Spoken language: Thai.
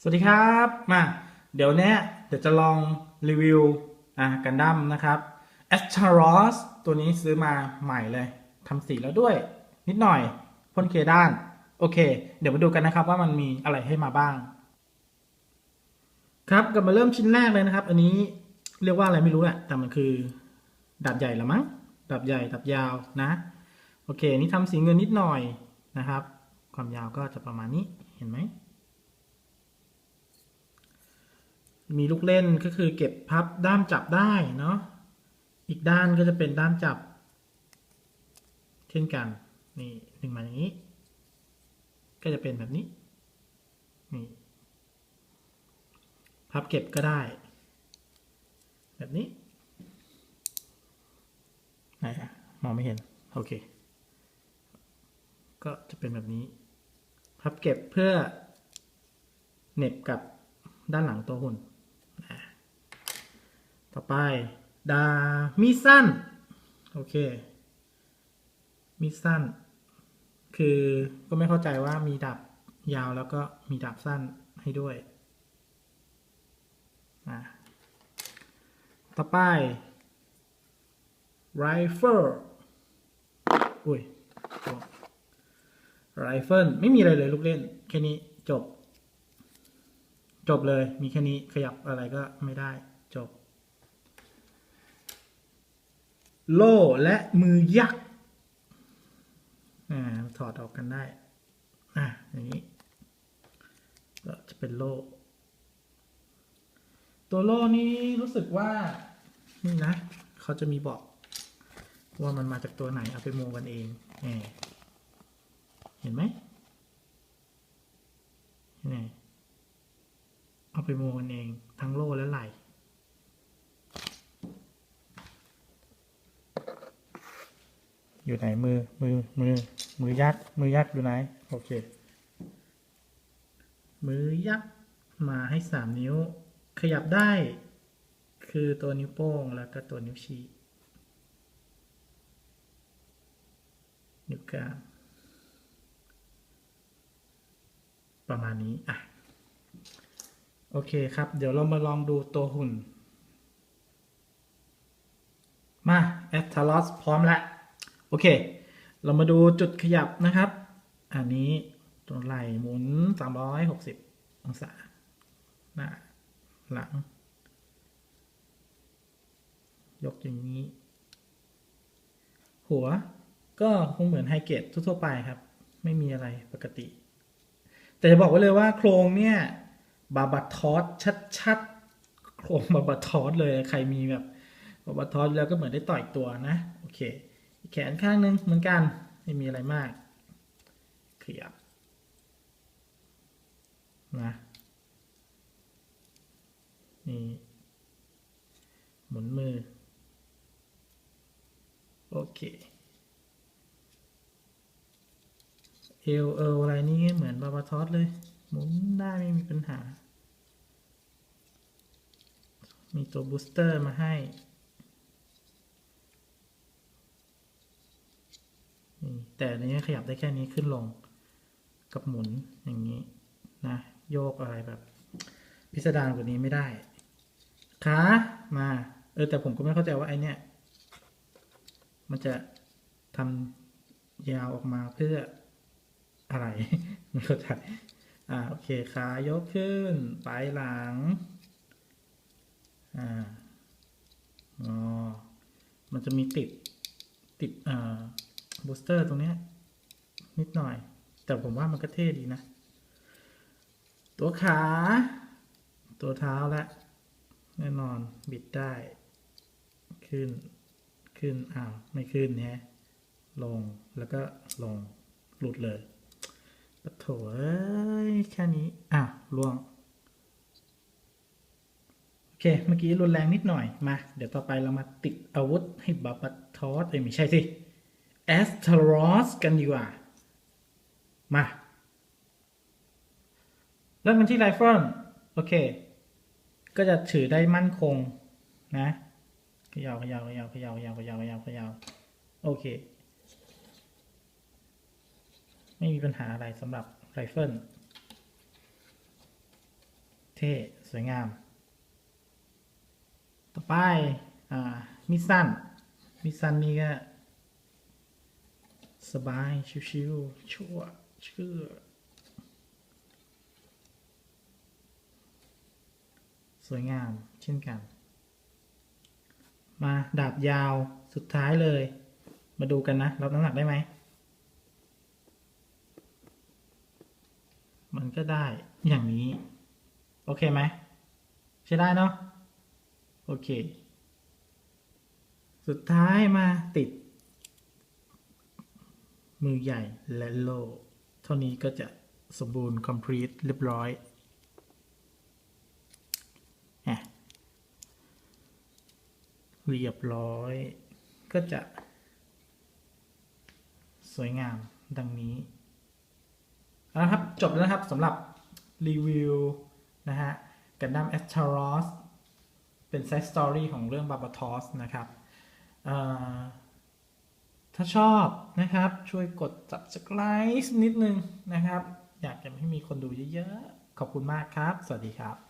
สวัสดีครับมาเดี๋ยวเนี้ยเดี๋ยวจะลองรีวิวอะกันดั้มนะครับ a s t a r o s ตัวนี้ซื้อมาใหม่เลยทำสีแล้วด้วย นิดหน่อยพ่นเคด้าน โอเค เดี๋ยวมาดูกันนะครับว่ามันมีอะไรให้มาบ้าง ครับกลับมาเริ่มชิ้นแรกเลยนะครับ อันนี้เรียกว่าอะไรไม่รู้แหละแต่มันคือดาบใหญ่ละมั้งดาบใหญ่ดาบยาวนะ โอเค นี่ทำสีเงินนิดหน่อยนะครับ ความยาวก็จะประมาณนี้เห็นไหม มีลูกเล่นก็คือเก็บพับด้ามจับได้เนาะอีกด้านก็จะเป็นด้ามจับ เช่นกันนี่หนึ่งมาอย่างนี้ ก็จะเป็นแบบนี้นี่พับเก็บก็ได้ แบบนี้ไหนอะมองไม่เห็น โอเค ก็จะเป็นแบบนี้ พับเก็บเพื่อเน็บกับด้านหลังตัวหุ่น ต่อไป ดามีดสั้น โอเคมีดสั้น คือก็ไม่เข้าใจว่ามีดาบยาวแล้วก็มีดาบสั้นให้ด้วยอะต่อไป rifle อุ้ยไรเฟิลไม่มีอะไรเลยลูกเล่น แค่นี้จบ จบเลย มีแค่นี้ขยับอะไรก็ไม่ได้จบ โล่และมือยักษ์ถอดออกกันได้อะอย่างนี้ ก็จะเป็นโล่ ตัวโล่นี้รู้สึกว่า นี่นะ เขาจะมีบอกว่ามันมาจากตัวไหน เอาไปโมกันเองเห็นไหมนี่เอาไปโมกันเอง ทั้งโล่และไหล่ อยู่ไหนมือมือมือ มือยักษ์มือยักษ์อยู่ไหน โอเค มือยักษ์มาให้สามนิ้ว ขยับได้ คือตัวนิ้วโป้งแล้วก็ตัวนิ้วชี้นิ้วกลางประมาณนี้อะโอเคครับ เดี๋ยวเรามาลองดูตัวหุ่น มาแอตทาลอสพร้อมแล้ว โอเค เรามาดูจุดขยับนะครับ อันนี้ตัวไหล่หมุน 360 องศาหน้าหลัง ยกอย่างนี้ หัวก็คงเหมือนไฮเกตทั่วๆไปครับ ไม่มีอะไรปกติ แต่จะบอกไว้เลยว่าโครงเนี่ย บาบาทอสชัดๆ โครงบาบาทอสเลยใครมีแบบบาบาทอสแล้วก็เหมือนได้ต่อยตัวนะ โอเค แขนข้างหนึงเหมือนกัน ไม่มีอะไรมากขยับนะนี่หมุนมือ โอเคเอลเอลอะไรนี่เหมือนบาบาทอสเลย หมุนได้ไม่มีปัญหา มีตัวบูสเตอร์มาให้ นี่ แต่อันนี้ขยับได้แค่นี้ขึ้นลง กับหมุนอย่างนี้นะ โยกอะไรแบบ พิสดารกว่านี้ไม่ได้ ขามา เออแต่ผมก็ไม่เข้าใจว่าไอเนี้ยมันจะทำยาวออกมาเพื่ออะไร ไม่เข้าใจ อ่าโอเคขายกขึ้นไปหลัง อ่าอ๋อมันจะมีติดติดอ่า บูสเตอร์ตรงนี้นิดหน่อย แต่ผมว่ามันก็เท่ดีนะ ตัวขา ตัวเท้าและ แน่นอนบิดได้ ขึ้นขึ้นอ้าวไม่ขึ้นแฮะลงแล้วก็ลงหลุดเลยปะโถเอ้ยแค่นี้อะล่วง โอเค เมื่อกี้รุนแรงนิดหน่อยมา เดี๋ยวต่อไปเรามาติดอาวุธให้บับบัตทอสเอ้ยไม่ใช่สิ แอสทรอสกันดีกว่า มาเริ่มกันที่ไรเฟิลโอเค ก็จะถือได้มั่นคงนะขยาวขยาวขยาวขยาวขยาวขยาวขยาวขยาวโอเค ไม่มีปัญหาอะไรสำหรับไรเฟิลเท่สวยงาม ต่อไปอ่ามิดสั้นมิดสั้นนี่ก็ สบาย ชิวๆชั่วเชื่อ สวยงามเช่นกัน มาดาบยาวสุดท้ายเลย มาดูกันนะ รับน้ำหนักได้ไหม มันก็ได้อย่างนี้ โอเคไหมใช้ได้เนาะโอเค สุดท้ายมาติด มือใหญ่และโล เท่านี้ก็จะสมบูรณ์ complete เรียบร้อยอะเรียบร้อย ก็จะ สวยงามดังนี้เอาละครับ จบแล้วนะครับสำหรับรีวิวนะฮะกันดั้ม a s t a r o s เป็น side story ของเรื่อง b a b a t o s นะครับอ่อ ถ้าชอบนะครับ ช่วยกด subscribe นิดนึงนะครับ อยากจะให้มีคนดูเยอะๆ ขอบคุณมากครับ สวัสดีครับ